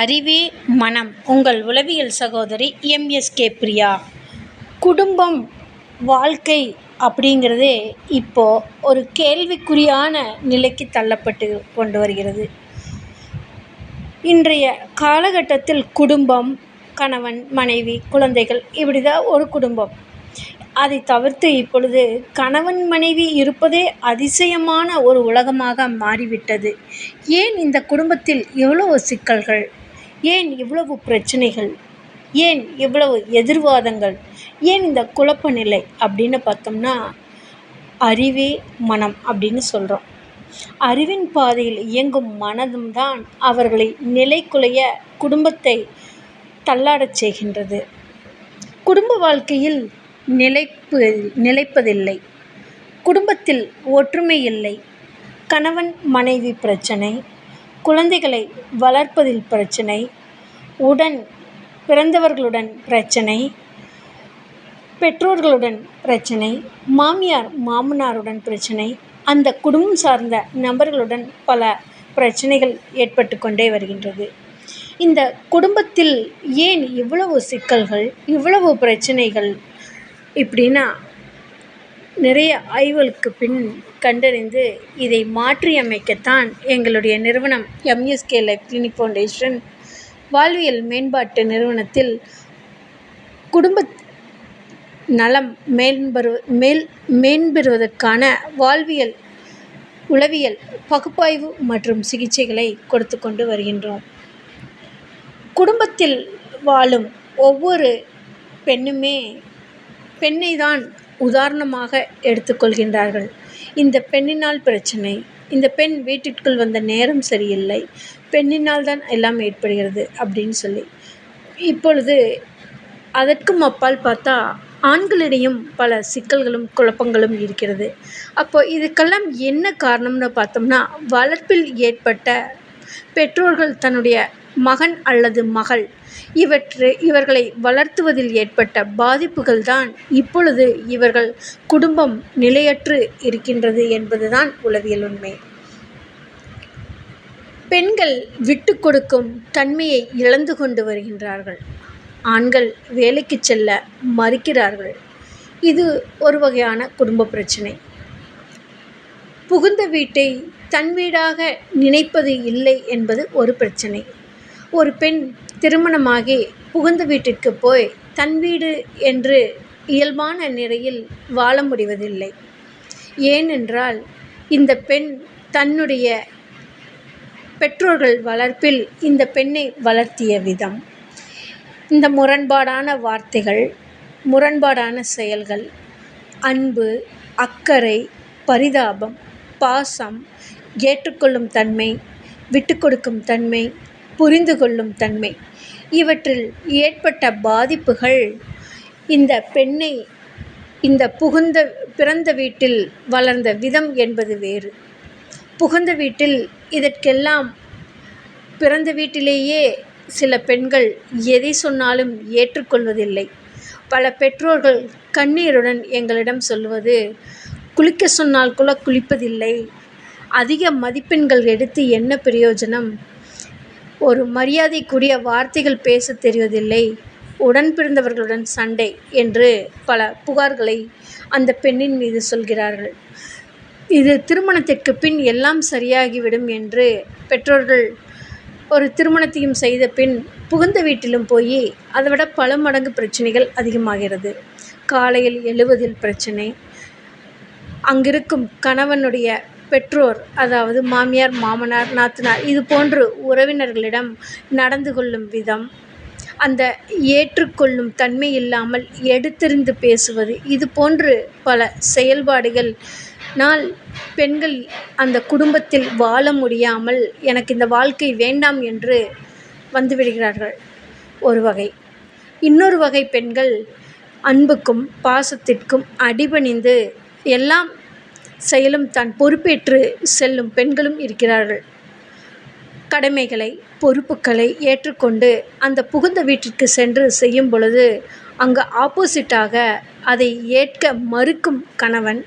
அறிவே மனம். உங்கள் உளவியல் சகோதரி எம்எஸ்கே பிரியா. குடும்பம் வாழ்க்கை அப்படிங்கிறதே இப்போது ஒரு கேள்விக்குறியான நிலைக்கு தள்ளப்பட்டு கொண்டு வருகிறது. இன்றைய காலகட்டத்தில் குடும்பம் கணவன் மனைவி குழந்தைகள் இப்படி தான் ஒரு குடும்பம். அதை தவிர்த்து இப்பொழுது கணவன் மனைவி இருப்பதே அதிசயமான ஒரு உலகமாக மாறிவிட்டது. ஏன் இந்த குடும்பத்தில் எவ்வளவு சிக்கல்கள்? ஏன் இவ்வளவு பிரச்சனைகள்? ஏன் இவ்வளவு எதிர்வாதங்கள்? ஏன் இந்த குழப்ப நிலை அப்படின்னு பார்த்தோம்னா அறிவே மனம் அப்படின்னு சொல்கிறோம் அறிவின் பாதையில் இயங்கும் மனதும் தான் அவர்களை நிலைக்குலைய குடும்பத்தை தள்ளாடச் செய்கின்றது. குடும்ப வாழ்க்கையில் நிலைப்பு நிலைப்பதில்லை. குடும்பத்தில் ஒற்றுமை இல்லை. கணவன் மனைவி பிரச்சனை குழந்தைகளை வளர்ப்பதில் பிரச்சனை உடன் பிறந்தவர்களுடன் பிரச்சனை பெற்றோர்களுடன் பிரச்சனை மாமியார் மாமனாருடன் பிரச்சனை அந்த குடும்பம் சார்ந்த நபர்களுடன் பல பிரச்சனைகள் ஏற்பட்டு கொண்டே வருகின்றது. இந்த குடும்பத்தில் ஏன் இவ்வளவு சிக்கல்கள் இவ்வளவு பிரச்சனைகள் இப்படின்னா நிறைய ஆய்வுகளுக்கு பின் கண்டறிந்து இதை மாற்றியமைக்கத்தான் எங்களுடைய நிறுவனம் எம்எஸ்கே லைஃப் கிளினிக் ஃபவுண்டேஷன் வாழ்வியல் மேம்பாட்டு நிறுவனத்தில் குடும்ப நலம் மேம்பெறு மேல் மேம்பெறுவதற்கான வாழ்வியல் உளவியல் பகுப்பாய்வு மற்றும் சிகிச்சைகளை கொடுத்து கொண்டு வருகின்றோம். குடும்பத்தில் வாழும் ஒவ்வொரு பெண்ணுமே பெண்ணை தான் உதாரணமாக எடுத்துக்கொள்கின்றார்கள். இந்த பெண்ணினால் பிரச்சனை இந்த பெண் வீட்டிற்குள் வந்த நேரம் சரியில்லை பெண்ணினால் தான் எல்லாம் ஏற்படுகிறது அப்படின்னு சொல்லி. இப்பொழுது அதற்கும் அப்பால் பார்த்தா ஆண்களிடையும் பல சிக்கல்களும் குழப்பங்களும் இருக்கிறது. அப்போ இதுக்கெல்லாம் என்ன காரணம்னு பார்த்தோம்னா வளர்ப்பில் ஏற்பட்ட பெற்றோர்கள் தன்னுடைய மகன் அல்லது மகள் இவற்று இவர்களை வளர்த்துவதில் ஏற்பட்ட பாதிப்புகள் தான் இப்பொழுது இவர்கள் குடும்பம் நிலையற்று இருக்கின்றது என்பதுதான் உளவியல் உண்மை. பெண்கள் விட்டு கொடுக்கும் தன்மையை இழந்து கொண்டு வருகின்றார்கள். ஆண்கள் வேலைக்கு செல்ல மறுக்கிறார்கள். இது ஒரு வகையான குடும்ப பிரச்சனை. புகுந்த வீட்டை தன் வீடாக நினைப்பது இல்லை என்பது ஒரு பிரச்சனை. ஒரு பெண் திருமணமாகி புகுந்த வீட்டிற்கு போய் தன் வீடு என்று இயல்பான நிலையில் வாழ முடிவதில்லை. ஏனென்றால் இந்த பெண் தன்னுடைய பெற்றோர்கள் வளர்ப்பில் இந்த பெண்ணை வளர்த்திய விதம். இந்த முரண்பாடான வார்த்தைகள் முரண்பாடான செயல்கள் அன்பு அக்கறை பரிதாபம் பாசம் ஏற்றுக்கொள்ளும் தன்மை விட்டு கொடுக்கும் தன்மை புரிந்து கொள்ளும் தன்மை. இவற்றில் ஏற்பட்ட பாதிப்புகள் இந்த பெண்ணை இந்த புகுந்த பிறந்த வீட்டில் வளர்ந்த விதம் என்பது வேறு. புகுந்த வீட்டில் இதற்கெல்லாம் பிறந்த வீட்டிலேயே சில பெண்கள் எதை சொன்னாலும் ஏற்றுக்கொள்வதில்லை. பல பெற்றோர்கள் கண்ணீருடன் எங்களிடம் சொல்வது குளிக்க சொன்னால் கூட குளிப்பதில்லை. அதிக மதிப்பெண்கள் எடுத்து என்ன பிரயோஜனம்? ஒரு மரியாதைக்குரிய வார்த்தைகள் பேச தெரிவதில்லை. உடன் பிறந்தவர்களுடன் சண்டை என்று பல புகார்களை அந்த பெண்ணின் மீது சொல்கிறார்கள். இது திருமணத்திற்கு பின் எல்லாம் சரியாகிவிடும் என்று பெற்றோர்கள் ஒரு திருமணத்தையும் செய்த பின் புகுந்த வீட்டிலும் போய் அதை விட பல மடங்கு பிரச்சனைகள் அதிகமாகிறது. காலையில் எழுவதில் பிரச்சனை அங்கிருக்கும் கணவனுடைய பெற்றோர் அதாவது மாமியார் மாமனார் நாத்தனார் இது போன்று உறவினர்களிடம் நடந்து கொள்ளும் விதம். அந்த ஏற்றுக்கொள்ளும் தன்மை இல்லாமல் எடுத்தெறிந்து பேசுவது இது போன்று பல செயல்பாடுகள். நாள் பெண்கள் அந்த குடும்பத்தில் வாழ முடியாமல் எனக்கு இந்த வாழ்க்கை வேண்டாம் என்று வந்துவிடுகிறார்கள். ஒரு வகை. இன்னொரு வகை பெண்கள் அன்புக்கும் பாசத்திற்கும் அடிபணிந்து எல்லாம் செயலும் தான் பொறுப்பேற்று செல்லும் பெண்களும் இருக்கிறார்கள். கடமைகளை பொறுப்புகளை ஏற்றுக்கொண்டு அந்த புகுந்த வீட்டிற்கு சென்று செய்யும் பொழுது அங்கு ஆப்போசிட்டாக அதை ஏற்க மறுக்கும் கணவன்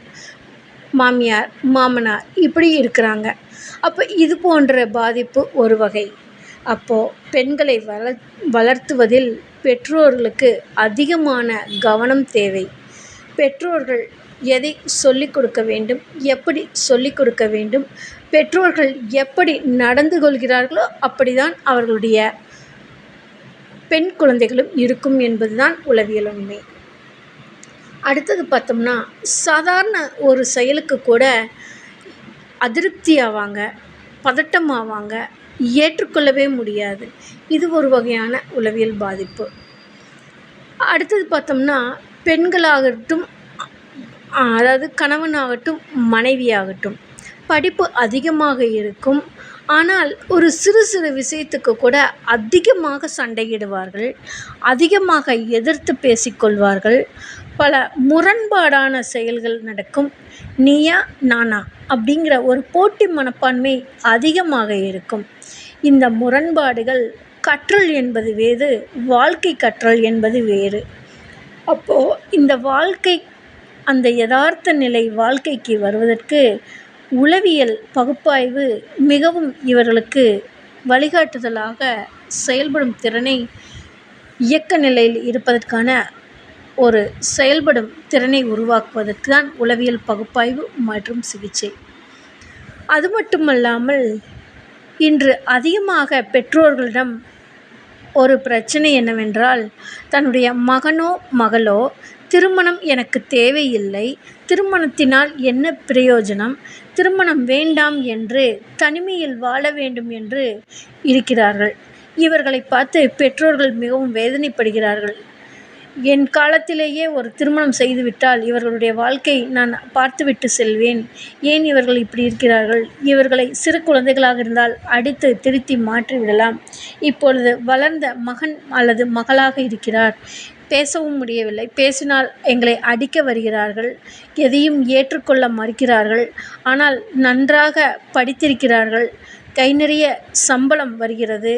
மாமியார் மாமனார் இப்படி இருக்கிறாங்க. அப்போ இது போன்ற பாதிப்பு ஒரு வகை. அப்போது பெண்களை வள வளர்த்துவதில் பெற்றோர்களுக்கு அதிகமான கவனம் தேவை. பெற்றோர்கள் எதை சொல்லிக் கொடுக்க வேண்டும் எப்படி சொல்லிக் கொடுக்க வேண்டும் பெற்றோர்கள் எப்படி நடந்து கொள்கிறார்களோ அப்படி தான் அவர்களுடைய பெண் குழந்தைகளும் இருக்கும் என்பது தான் உளவியல் உண்மை. அடுத்தது பார்த்தோம்னா சாதாரண ஒரு செயலுக்கு கூட அதிருப்தி ஆவாங்க பதட்டம் ஆவாங்க ஏற்றுக்கொள்ளவே முடியாது. இது ஒரு வகையான உளவியல் பாதிப்பு. அடுத்தது பார்த்தோம்னா பெண்களாகட்டும் அதாவது கணவனாகட்டும் மனைவியாகட்டும் படிப்பு அதிகமாக இருக்கும். ஆனால் ஒரு சிறு சிறு விஷயத்துக்கு கூட அதிகமாக சண்டையிடுவார்கள் அதிகமாக எதிர்த்து பேசிக்கொள்வார்கள். பல முரண்பாடான செயல்கள் நடக்கும். நீயா நானா அப்படிங்கிற ஒரு போட்டி மனப்பான்மை அதிகமாக இருக்கும். இந்த முரண்பாடுகள் கற்றல் என்பது வேறு வாழ்க்கை கற்றல் என்பது வேறு. அப்போது இந்த வாழ்க்கை அந்த யதார்த்த நிலை வாழ்க்கைக்கு வருவதற்கு உளவியல் பகுப்பாய்வு மிகவும் இவர்களுக்கு வழிகாட்டுதலாக செயல்படும் திறனை இயக்க நிலையில் இருப்பதற்கான ஒரு செயல்படும் திறனை உருவாக்குவதற்கு தான் உளவியல் பகுப்பாய்வு மற்றும் சிகிச்சை. அது மட்டுமல்லாமல் இன்று அதிகமாக பெற்றோர்களிடம் ஒரு பிரச்சனை என்னவென்றால் தன்னுடைய மகனோ மகளோ திருமணம் எனக்கு தேவையில்லை. திருமணத்தினால் என்ன பிரயோஜனம்? திருமணம் வேண்டாம் என்று தனிமையில் வாழ வேண்டும் என்று இருக்கிறார்கள். இவர்களை பார்த்து பெற்றோர்கள் மிகவும் வேதனைப்படுகிறார்கள். என் காலத்திலேயே ஒரு திருமணம் செய்துவிட்டால் இவர்களுடைய வாழ்க்கை நான் பார்த்துவிட்டு செல்வேன். ஏன் இவர்கள் இப்படி இருக்கிறார்கள்? இவர்களை சிறு குழந்தைகளாக இருந்தால் அடித்து திருத்தி மாற்றிவிடலாம். இப்பொழுது வளர்ந்த மகன் அல்லது மகளாக இருக்கிறார். பேசவும் முடியவில்லை. பேசினால் எங்களை அடிக்க வருகிறார்கள். எதையும் ஏற்றுக்கொள்ள மறுக்கிறார்கள். ஆனால் நன்றாக படித்திருக்கிறார்கள். கை நிறைய சம்பளம் வருகிறது.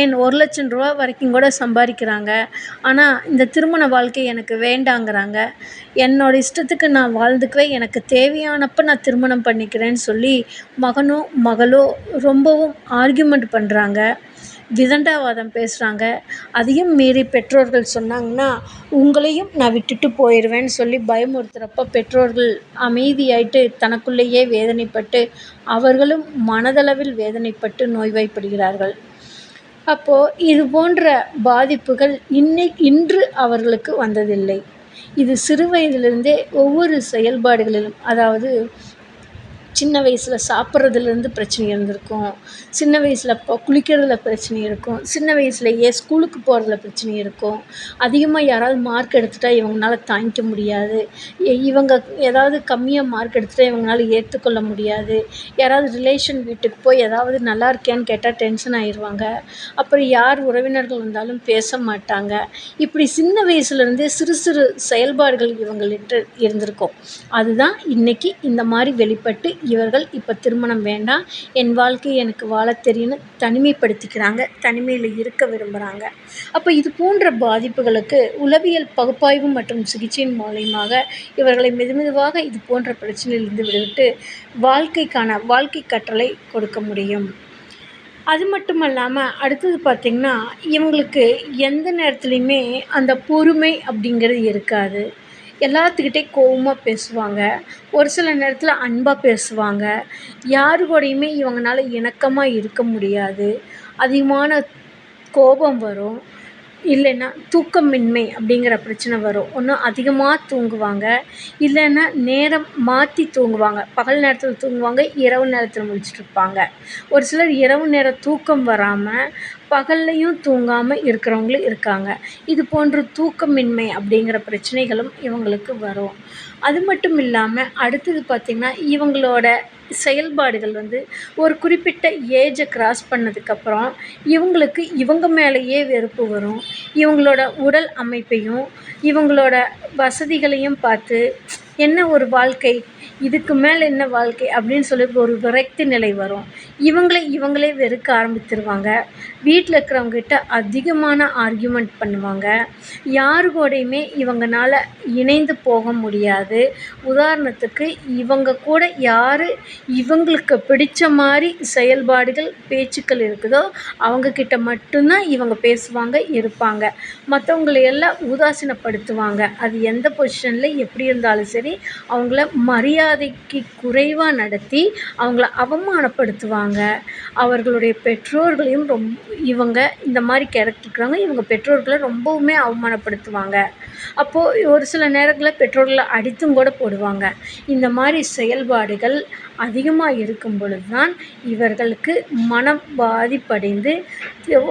ஏன் ஒரு லட்சம் ரூபா வரைக்கும் கூட சம்பாதிக்கிறாங்க. ஆனால் இந்த திருமண வாழ்க்கை எனக்கு வேண்டாங்கிறாங்க. என்னோடய இஷ்டத்துக்கு நான் வாழ்ந்துக்குவேன். எனக்கு தேவையானப்போ நான் திருமணம் பண்ணிக்கிறேன்னு சொல்லி மகனோ மகளோ ரொம்பவும் ஆர்கியூமெண்ட் பண்ணுறாங்க விதண்டாவாதம் பேசுகிறாங்க அதையும் மீறி பெற்றோர்கள் சொன்னாங்கன்னா உங்களையும் நான் விட்டுட்டு போயிடுவேன்னு சொல்லி பயமுறுத்துகிறப்ப பெற்றோர்கள் அமைதியாயிட்டு தனக்குள்ளேயே வேதனைப்பட்டு அவர்களும் மனதளவில் வேதனைப்பட்டு நோய்வாய்ப்படுகிறார்கள். அப்போது இது போன்ற பாதிப்புகள் இன்னை இன்று அவர்களுக்கு வந்ததில்லை. இது சிறு வயதிலிருந்தே ஒவ்வொரு செயல்பாடுகளிலும் அதாவது சின்ன வயசில் சாப்பிட்றதுலேருந்து பிரச்சனை இருந்திருக்கும். சின்ன வயசில் இப்போ குளிக்கிறதுல பிரச்சனை இருக்கும். சின்ன வயசுலேயே ஸ்கூலுக்கு போகிறதுல பிரச்சனை இருக்கும். அதிகமாக யாராவது மார்க் எடுத்துட்டால் இவங்களால தாங்கிக்க முடியாது. இவங்க ஏதாவது கம்மியாக மார்க் எடுத்துட்டால் இவங்களால ஏற்றுக்கொள்ள முடியாது. யாராவது ரிலேஷன் வீட்டுக்கு போய் ஏதாவது நல்லா இருக்கியான்னு கேட்டால் டென்ஷன் ஆயிடுவாங்க அப்புறம் யார் உறவினர்கள் வந்தாலும் பேச மாட்டாங்க. இப்படி சின்ன வயசுலேருந்தே சிறு சிறு செயல்பாடுகள் இவங்கள்ட்ட இருந்திருக்கும். அதுதான் இன்றைக்கி இந்த மாதிரி வெளிப்பட்டு இவர்கள் இப்போ திருமணம் வேண்டாம். என் வாழ்க்கை எனக்கு வாழ தெரியும்னு தனிமைப்படுத்திக்கிறாங்க. தனிமையில் இருக்க விரும்புகிறாங்க அப்போ இது போன்ற பாதிப்புகளுக்கு உளவியல் பகுப்பாய்வு மற்றும் சிகிச்சையின் மூலயமாக இவர்களை மெதுமெதுவாக இது போன்ற பிரச்சனையிலிருந்து விடுவிட்டு வாழ்க்கைக்கான வாழ்க்கை கற்றலை கொடுக்க முடியும். அது மட்டும் இல்லாமல் அடுத்தது பார்த்திங்கன்னா இவங்களுக்கு எந்த நேரத்துலையுமே அந்த பொறுமை அப்படிங்கிறது இருக்காது. எல்லாத்துக்கிட்டே கோவமாக பேசுவாங்க. ஒரு சில நேரத்தில் அன்பாக பேசுவாங்க. யாரு கூடயுமே இவங்கனால இணக்கமாக இருக்க முடியாது. அதிகமான கோபம் வரும். இல்லைன்னா தூக்கமின்மை அப்படிங்கிற பிரச்சனை வரும். ஒன்று அதிகமாக தூங்குவாங்க. இல்லைன்னா நேரம் மாற்றி தூங்குவாங்க. பகல் நேரத்தில் தூங்குவாங்க இரவு நேரத்தில் முழிச்சிட்ருப்பாங்க ஒரு சிலர் இரவு நேரம் தூக்கம் வராமல் பகல்லையும் தூங்காமல் இருக்கிறவங்களும் இருக்காங்க. இது போன்ற தூக்கமின்மை அப்படிங்கிற பிரச்சனைகளும் இவங்களுக்கு வரும். அது மட்டும் இல்லாமல் அடுத்தது பார்த்திங்கன்னா இவங்களோட செயல்பாடுகள் வந்து ஒரு குறிப்பிட்ட ஏஜை கிராஸ் பண்ணதுக்கப்புறம் இவங்களுக்கு இவங்க மேலேயே வெறுப்பு வரும். இவங்களோட உடல் அமைப்பையும் இவங்களோட வசதிகளையும் பார்த்து என்ன ஒரு வாழ்க்கை? இதுக்கு மேலே என்ன வாழ்க்கை? அப்படின்னு சொல்லி ஒரு விரக்தி நிலை வரும். இவங்களே இவங்களே வெறுக்க ஆரம்பித்துருவாங்க. வீட்டில் இருக்கிறவங்ககிட்ட அதிகமான ஆர்கியூமெண்ட் பண்ணுவாங்க. யாரு கூடயுமே இவங்கனால இணைந்து போக முடியாது. உதாரணத்துக்கு இவங்க கூட யார் இவங்களுக்கு பிடிச்ச மாதிரி செயல்பாடுகள் பேச்சுக்கள் இருக்குதோ அவங்கக்கிட்ட மட்டும்தான் இவங்க பேசுவாங்க இருப்பாங்க. மற்றவங்களையெல்லாம் உதாசீனப்படுத்துவாங்க. அது எந்த பொசிஷனில் எப்படி இருந்தாலும் சரி அவங்கள மரியாதைக்கு குறைவாக நடத்தி அவங்கள அவமானப்படுத்துவாங்க. அவர்களுடைய பெற்றோர்களையும் ரொம் இவங்க இந்த மாதிரி கேரக்டர் இவங்க பெற்றோர்களை ரொம்பவுமே அவமானப்படுத்துவாங்க. அப்போது ஒரு சில நேரங்களில் பெற்றோர்களை அடித்தும் கூட போடுவாங்க. இந்த மாதிரி செயல்பாடுகள் அதிகமாக இருக்கும் பொழுது தான் இவர்களுக்கு மனம் பாதிப்படைந்து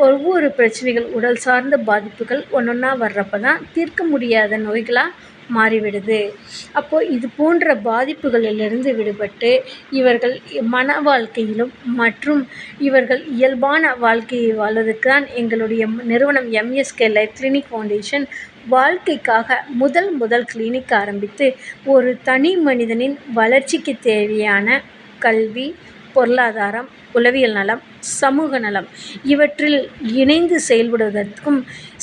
ஒவ்வொரு பிரச்சனைகள் உடல் சார்ந்த பாதிப்புகள் ஒன்றொன்னா வர்றப்ப தான் தீர்க்க முடியாத நோய்களாக மாறிவிடுது. அப்போது இது போன்ற பாதிப்புகளிலிருந்து விடுபட்டு இவர்கள் மன வாழ்க்கையிலும் மற்றும் இவர்கள் இயல்பான வாழ்க்கையை வாழ்வதற்கு தான் எங்களுடைய நிறுவனம் எம்எஸ்கே லைஃப் கிளினிக் ஃபவுண்டேஷன் வாழ்க்கைக்காக முதல் முதல் கிளினிக் ஆரம்பித்து ஒரு தனி மனிதனின் வளர்ச்சிக்கு தேவையான கல்வி பொருளாதாரம் உளவியல் நலம் சமூக நலம் இவற்றில் இணைந்து செயல்படுவதற்கும்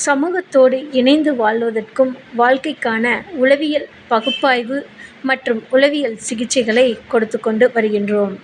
சமூகத்தோடு இணைந்து வாழ்வதற்கும் வாழ்க்கைக்கான உளவியல் பகுப்பாய்வு மற்றும் உளவியல் சிகிச்சைகளை கொடுத்து கொண்டு வருகின்றோம்.